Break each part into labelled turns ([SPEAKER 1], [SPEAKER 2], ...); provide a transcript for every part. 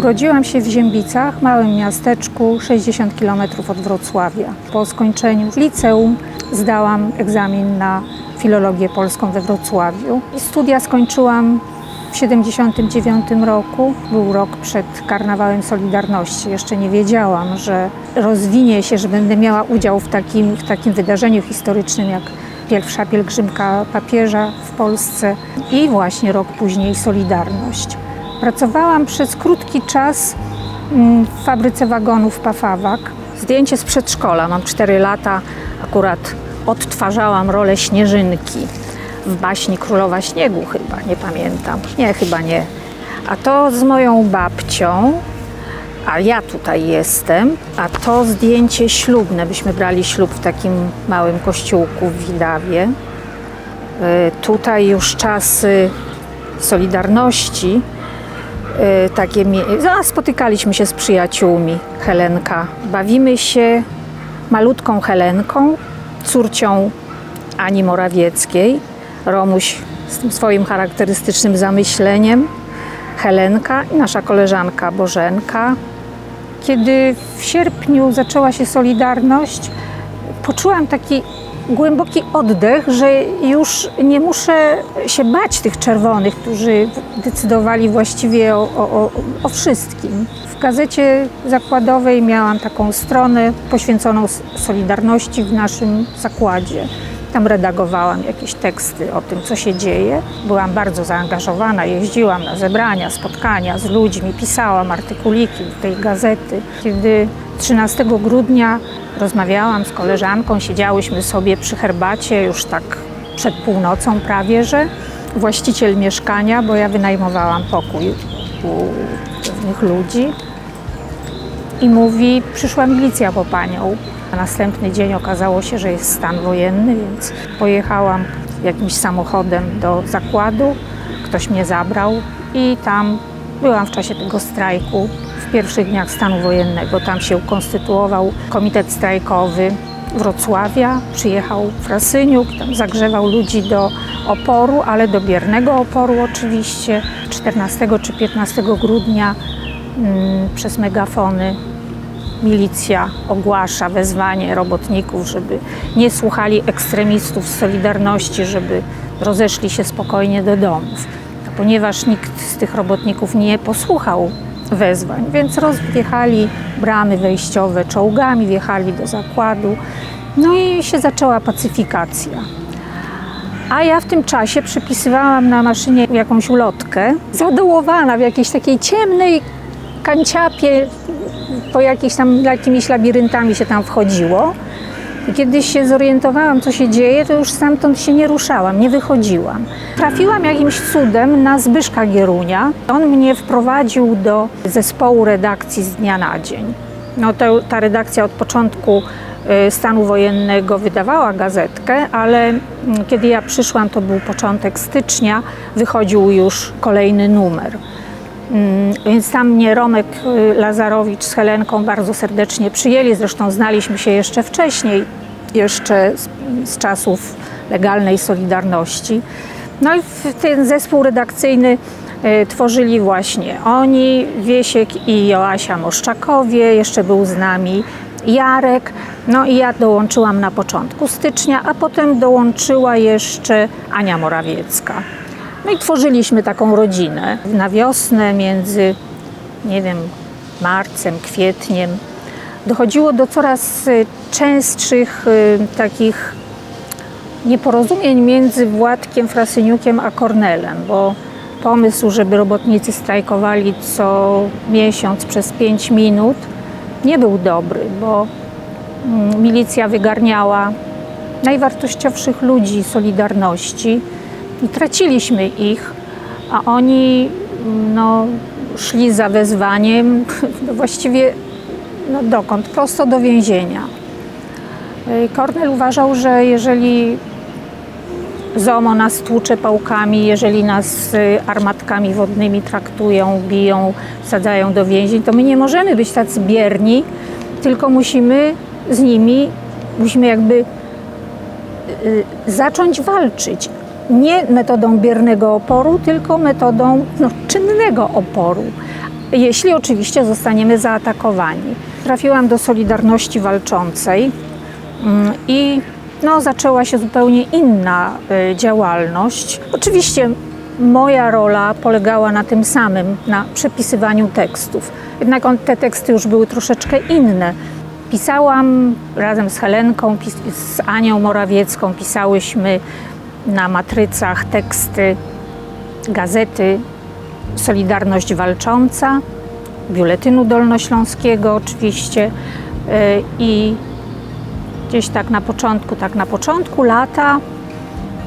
[SPEAKER 1] Urodziłam się w Ziębicach, małym miasteczku 60 km od Wrocławia. Po skończeniu liceum zdałam egzamin na filologię polską we Wrocławiu. Studia skończyłam w 79 roku. Był rok przed karnawałem Solidarności. Jeszcze nie wiedziałam, że rozwinie się, że będę miała udział w takim, w takim wydarzeniu historycznym jak pierwsza pielgrzymka papieża w Polsce i właśnie rok później Solidarność. Pracowałam przez krótki czas mm, w fabryce wagonów Pafawak. Zdjęcie z przedszkola. Mam 4 lata. Akurat odtwarzałam rolę Śnieżynki w baśni Królowa Śniegu chyba, nie pamiętam. Nie, chyba nie. A to z moją babcią, a ja tutaj jestem, a to zdjęcie ślubne. Byśmy brali ślub w takim małym kościółku w Widawie. Y, Tutaj już czasy Solidarności. Y, Takie, a, spotykaliśmy się z przyjaciółmi. Helenka. Bawimy się malutką Helenką, córcią Ani Morawieckiej. Romuś z tym swoim charakterystycznym zamyśleniem. Helenka i nasza koleżanka Bożenka. Kiedy w sierpniu zaczęła się Solidarność, poczułam taki głęboki oddech, że już nie muszę się bać tych czerwonych, którzy decydowali właściwie o, o, o, wszystkim. W gazecie zakładowej miałam taką stronę poświęconą Solidarności w naszym zakładzie. Tam redagowałam jakieś teksty o tym, co się dzieje. Byłam bardzo zaangażowana, jeździłam na zebrania, spotkania z ludźmi, pisałam artykuliki do tej gazety. Kiedy 13 grudnia rozmawiałam z koleżanką, siedziałyśmy sobie przy herbacie już tak przed północą prawie, że właściciel mieszkania, bo ja wynajmowałam pokój u pewnych ludzi, i mówi, przyszła milicja po panią. A następny dzień okazało się, że jest stan wojenny, więc pojechałam jakimś samochodem do zakładu. Ktoś mnie zabrał i tam byłam w czasie tego strajku w pierwszych dniach stanu wojennego. Tam się ukonstytuował komitet strajkowy Wrocławia. Przyjechał Frasyniuk, tam zagrzewał ludzi do oporu, ale do biernego oporu oczywiście. 14 czy 15 grudnia mm, przez megafony milicja ogłasza wezwanie robotników, żeby nie słuchali ekstremistów z Solidarności, żeby rozeszli się spokojnie do domów. A ponieważ nikt z tych robotników nie posłuchał wezwań, więc rozjechali bramy wejściowe czołgami, wjechali do zakładu, no i się zaczęła pacyfikacja. A ja w tym czasie przepisywałam na maszynie jakąś ulotkę, zadołowana w jakiejś takiej ciemnej kanciapie, po jakichś tam jakimiś labiryntami się tam wchodziło. I kiedy się zorientowałam, co się dzieje, to już stamtąd się nie ruszałam, nie wychodziłam. Trafiłam jakimś cudem na Zbyszka Gierunia. On mnie wprowadził do zespołu redakcji z dnia na dzień. No to, ta redakcja od początku y, stanu wojennego wydawała gazetkę, ale mm, kiedy ja przyszłam, to był początek stycznia, wychodził już kolejny numer. Mm, Więc tam mnie Romek y, Lazarowicz z Helenką bardzo serdecznie przyjęli. Zresztą znaliśmy się jeszcze wcześniej, jeszcze z, z czasów legalnej Solidarności. No i ten zespół redakcyjny y, tworzyli właśnie oni, Wiesiek i Joasia Moszczakowie. Jeszcze był z nami Jarek. No i ja dołączyłam na początku stycznia, a potem dołączyła jeszcze Ania Morawiecka. No i tworzyliśmy taką rodzinę. Na wiosnę między, nie wiem, marcem, kwietniem dochodziło do coraz y, częstszych y, takich nieporozumień między Władkiem Frasyniukiem a Kornelem, bo pomysł, żeby robotnicy strajkowali co miesiąc przez 5 minut nie był dobry, bo mm, milicja wygarniała najwartościowszych ludzi Solidarności traciliśmy ich, a oni no, szli za wezwaniem no, właściwie no, dokąd? Prosto do więzienia. Y, Kornel uważał, że jeżeli ZOMO nas tłucze pałkami, jeżeli nas y, armatkami wodnymi traktują, biją, wsadzają do więzień, to my nie możemy być tacy bierni, tylko musimy z nimi, musimy jakby y, zacząć walczyć. Nie metodą biernego oporu, tylko metodą no, czynnego oporu. jeśli oczywiście zostaniemy zaatakowani. Trafiłam do Solidarności Walczącej mm, i no, zaczęła się zupełnie inna y, działalność. Oczywiście moja rola polegała na tym samym, na przepisywaniu tekstów. Jednak on, te teksty już były troszeczkę inne. Pisałam razem z Helenką, z Anią Morawiecką, pisałyśmy na matrycach teksty gazety Solidarność Walcząca, Biuletynu Dolnośląskiego oczywiście y, i gdzieś tak na początku, tak na początku lata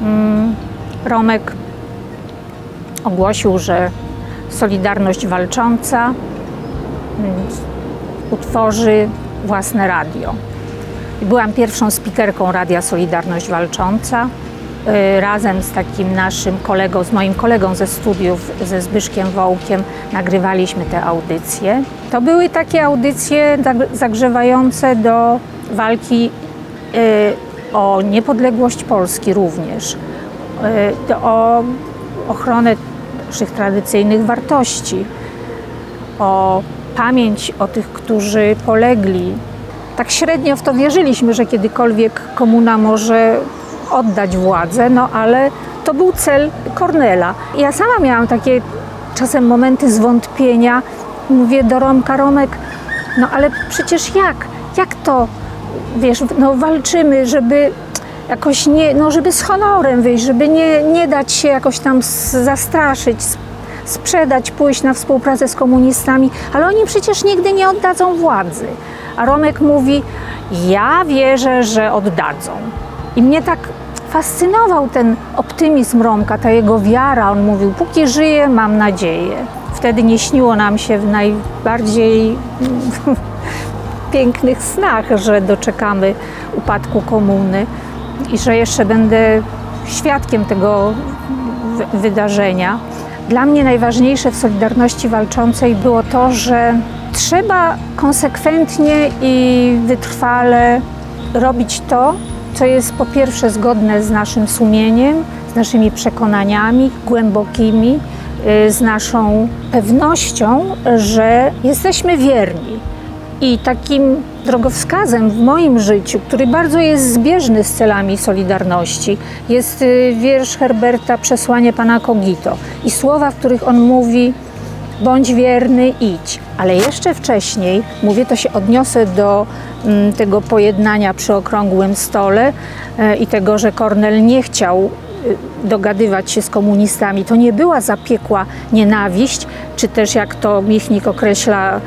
[SPEAKER 1] mm, Romek ogłosił, że Solidarność Walcząca utworzy własne radio. Byłam pierwszą spikerką Radia Solidarność Walcząca. Y, Razem z takim naszym kolegą, z moim kolegą ze studiów, ze Zbyszkiem Wołkiem, nagrywaliśmy te audycje. To były takie audycje zag- zagrzewające do walki y, o niepodległość Polski również, y, o ochronę naszych tradycyjnych wartości, o pamięć o tych, którzy polegli. Tak średnio w to wierzyliśmy, że kiedykolwiek komuna może oddać władzę, no ale to był cel Kornela. Ja sama miałam takie czasem momenty zwątpienia. Mówię do Romka, Romek, no ale przecież jak? Jak to? Wiesz, no walczymy, żeby jakoś nie, no żeby z honorem wyjść, żeby nie, nie dać się jakoś tam zastraszyć, sprzedać, pójść na współpracę z komunistami, ale oni przecież nigdy nie oddadzą władzy. A Romek mówi, ja wierzę, że oddadzą. I mnie tak fascynował ten optymizm Romka, ta jego wiara. On mówił, póki żyję, mam nadzieję. Wtedy nie śniło nam się w najbardziej pięknych snach, że doczekamy upadku komuny i że jeszcze będę świadkiem tego wy- wydarzenia. Dla mnie najważniejsze w Solidarności Walczącej było to, że trzeba konsekwentnie i wytrwale robić to, co jest po pierwsze zgodne z naszym sumieniem, z naszymi przekonaniami głębokimi, y, z naszą pewnością, że jesteśmy wierni. I takim drogowskazem w moim życiu, który bardzo jest zbieżny z celami Solidarności, jest y, wiersz Herberta Przesłanie Pana Kogito i słowa, w których on mówi bądź wierny, idź. Ale jeszcze wcześniej, mówię, to się odniosę do mm, tego pojednania przy okrągłym stole e, i tego, że Kornel nie chciał y, dogadywać się z komunistami. To nie była zapiekła nienawiść, czy też jak to Michnik określa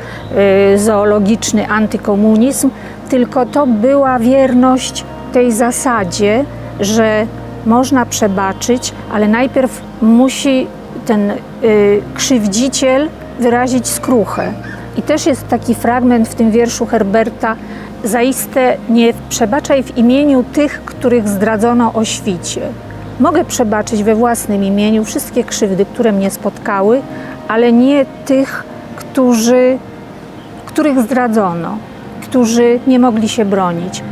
[SPEAKER 1] y, zoologiczny antykomunizm, tylko to była wierność tej zasadzie, że można przebaczyć, ale najpierw musi ten y, krzywdziciel wyrazić skruchę. I też jest taki fragment w tym wierszu Herberta: Zaiste nie przebaczaj w imieniu tych, których zdradzono o świcie. Mogę przebaczyć we własnym imieniu wszystkie krzywdy, które mnie spotkały, ale nie tych, którzy, których zdradzono, którzy nie mogli się bronić.